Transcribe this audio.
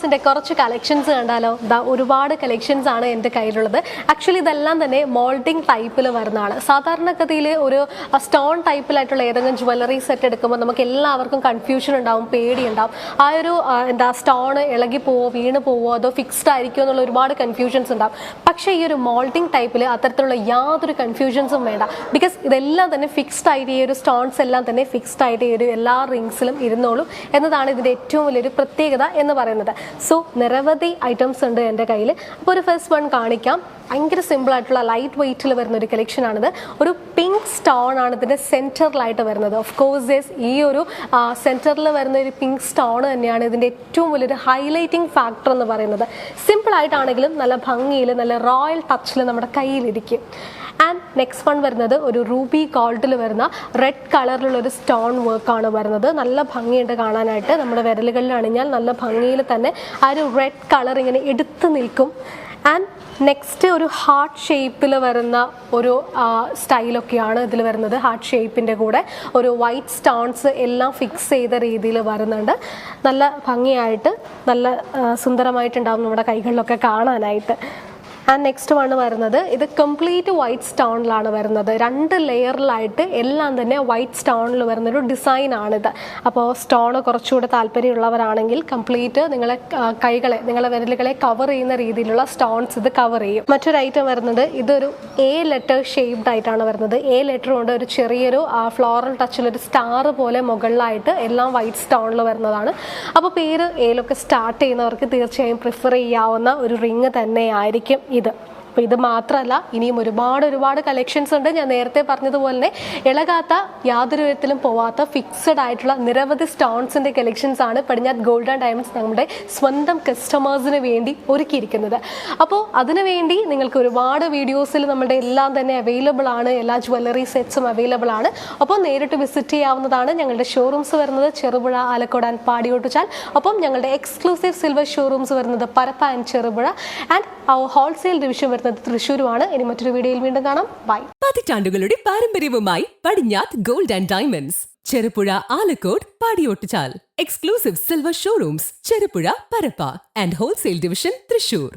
സ്റ്റോൺസിന്റെ കുറച്ച് കളക്ഷൻസ് കണ്ടാലോ? ദാ ഒരുപാട് കളക്ഷൻസ് ആണ് എന്റെ കയ്യിലുള്ളത്. ആക്ച്വലി ഇതെല്ലാം തന്നെ മോൾഡിംഗ് ടൈപ്പിൽ വരുന്നതാണ് സാധാരണഗതിയിൽ ഒരു സ്റ്റോൺ ടൈപ്പിലായിട്ടുള്ള ഏതെങ്കിലും ജുവല്ലറി സെറ്റ് എടുക്കുമ്പോൾ നമുക്ക് എല്ലാവർക്കും കൺഫ്യൂഷൻ ഉണ്ടാവും പേടി ഉണ്ടാവും ആ ഒരു എന്താ സ്റ്റോൺ ഇളകി പോവോ വീണ് പോവോ അതോ ഫിക്സ്ഡ് ആയിരിക്കുമോ എന്നുള്ള ഒരുപാട് കൺഫ്യൂഷൻസ് ഉണ്ടാവും. പക്ഷേ ഈ ഒരു മോൾഡിംഗ് ടൈപ്പിൽ അത്തരത്തിലുള്ള യാതൊരു കൺഫ്യൂഷൻസും വേണ്ട. ബിക്കോസ് ഇതെല്ലാം തന്നെ ഫിക്സ്ഡ് ആയിട്ട് ഈ ഒരു സ്റ്റോൺസ് എല്ലാം തന്നെ ഫിക്സ്ഡ് ആയിട്ട് ഈ ഒരു എല്ലാ റിങ്സിലും ഇരുന്നോളും. എന്നതാണ് ഇതിന്റെ ഏറ്റവും വലിയൊരു പ്രത്യേകത എന്ന് പറയുന്നത്. സോ നിരവധി ഐറ്റംസ് ഉണ്ട് എന്റെ കയ്യിൽ അപ്പോൾ ഒരു ഫസ്റ്റ് വൺ കാണിക്കാം. ഭയങ്കര സിമ്പിൾ ആയിട്ടുള്ള ലൈറ്റ് വെയിറ്റിൽ വരുന്ന ഒരു collection ആണിത്. ഒരു പിങ്ക് സ്റ്റോൺ ആണ് ഇതിന്റെ സെന്ററിലായിട്ട് വരുന്നത്. ഓഫ് കോഴ്സ് ഈ ഒരു സെന്ററിൽ വരുന്ന ഒരു പിങ്ക് സ്റ്റോൺ തന്നെയാണ് ഇതിന്റെ ഏറ്റവും വലിയൊരു ഹൈലൈറ്റിംഗ് ഫാക്ടർ എന്ന് പറയുന്നത്. സിമ്പിൾ ആയിട്ടാണെങ്കിലും നല്ല ഭംഗിയിൽ നല്ല റോയൽ ടച്ചിൽ നമ്മുടെ കയ്യിലിരിക്കും. ആൻഡ് നെക്സ്റ്റ് വൺ വരുന്നത് ഒരു റൂബി ഗോൾഡിൽ വരുന്ന റെഡ് കളറിലുള്ള ഒരു സ്റ്റോൺ വർക്കാണ് വരുന്നത്. നല്ല ഭംഗിയുണ്ട് കാണാനായിട്ട്. നമ്മുടെ വിരലുകളിൽ അണിഞ്ഞാൽ നല്ല ഭംഗിയിൽ തന്നെ ആ ഒരു റെഡ് കളർ ഇങ്ങനെ എടുത്തു നിൽക്കും. ആൻഡ് നെക്സ്റ്റ് ഒരു ഹാർട്ട് ഷേപ്പിൽ വരുന്ന ഒരു സ്റ്റൈലൊക്കെയാണ് ഇതിൽ വരുന്നത്. ഹാർട്ട് ഷേപ്പിന്റെ കൂടെ ഒരു വൈറ്റ് സ്റ്റോൺസ് എല്ലാം ഫിക്സ് ചെയ്ത രീതിയിൽ വരുന്നുണ്ട്. നല്ല ഭംഗിയായിട്ട് നല്ല സുന്ദരമായിട്ടുണ്ടാവും നമ്മുടെ കൈകളിലൊക്കെ കാണാനായിട്ട്. ആൻഡ് നെക്സ്റ്റ് വണ് വരുന്നത് ഇത് കംപ്ലീറ്റ് വൈറ്റ് സ്റ്റോണിലാണ് വരുന്നത്. രണ്ട് ലെയറിലായിട്ട് എല്ലാം തന്നെ വൈറ്റ് സ്റ്റോണിൽ വരുന്നൊരു ഡിസൈൻ ആണിത് അപ്പോൾ സ്റ്റോൺ കുറച്ചുകൂടെ താല്പര്യമുള്ളവരാണെങ്കിൽ കംപ്ലീറ്റ് നിങ്ങളെ കൈകളെ നിങ്ങളെ വിരലുകളെ കവർ ചെയ്യുന്ന രീതിയിലുള്ള സ്റ്റോൺസ് ഇത് കവർ ചെയ്യും. മറ്റൊരു ഐറ്റം വരുന്നത് ഇതൊരു എ ലെറ്റർ ഷേപ്ഡ് ആയിട്ടാണ് വരുന്നത്. എ ലെറ്റർ കൊണ്ട് ഒരു ചെറിയൊരു ഫ്ലോറൽ ടച്ചിലൊരു സ്റ്റാർ പോലെ മുകളിലായിട്ട് എല്ലാം വൈറ്റ് സ്റ്റോണിൽ വരുന്നതാണ്. അപ്പോൾ പേര് എയിലൊക്കെ സ്റ്റാർട്ട് ചെയ്യുന്നവർക്ക് തീർച്ചയായും പ്രിഫർ ചെയ്യാവുന്ന ഒരു റിങ് തന്നെ ആയിരിക്കും ഇത് അപ്പോൾ ഇത് മാത്രമല്ല ഇനിയും ഒരുപാട് ഒരുപാട് കളക്ഷൻസ് ഉണ്ട്. ഞാൻ നേരത്തെ പറഞ്ഞതുപോലെ തന്നെ ഇളകാത്ത യാതൊരു വിധത്തിലും പോവാത്ത ഫിക്സഡ് ആയിട്ടുള്ള നിരവധി സ്റ്റോൺസിന്റെ കളക്ഷൻസ് ആണ് പടിഞ്ഞാത്ത് ഗോൾഡ് ആൻഡ് ഡയമണ്ട്സ് നമ്മുടെ സ്വന്തം കസ്റ്റമേഴ്സിന് വേണ്ടി ഒരുക്കിയിരിക്കുന്നത്. അപ്പോൾ അതിനുവേണ്ടി നിങ്ങൾക്ക് ഒരുപാട് വീഡിയോസിൽ നമ്മുടെ എല്ലാം തന്നെ അവൈലബിൾ ആണ്. എല്ലാ ജ്വല്ലറി സെറ്റ്സും അവൈലബിൾ ആണ്. അപ്പോൾ നേരിട്ട് വിസിറ്റ് ചെയ്യാവുന്നതാണ് ഞങ്ങളുടെ ഷോറൂംസ് വരുന്നത് ചെറുപുഴ ആലക്കോട് ആൻഡ് പാടിയോട്ടുചാൽ. ഒപ്പം ഞങ്ങളുടെ എക്സ്ക്ലൂസീവ് സിൽവർ ഷോറൂംസ് വരുന്നത് Parappa and Cherupuzha. And wholesale division വരുന്നത് തൃശ്ശൂരുമാണ്. ഇനി മറ്റൊരു വീഡിയോയിൽ വീണ്ടും കാണാം. ബൈ പതിറ്റാണ്ടുകളുടെ പാരമ്പര്യവുമായി Padinjath gold and diamonds. Cherupuzha Alakode Padiyottuchal. Exclusive silver showrooms Cherupuzha Parappa and wholesale division Thrissur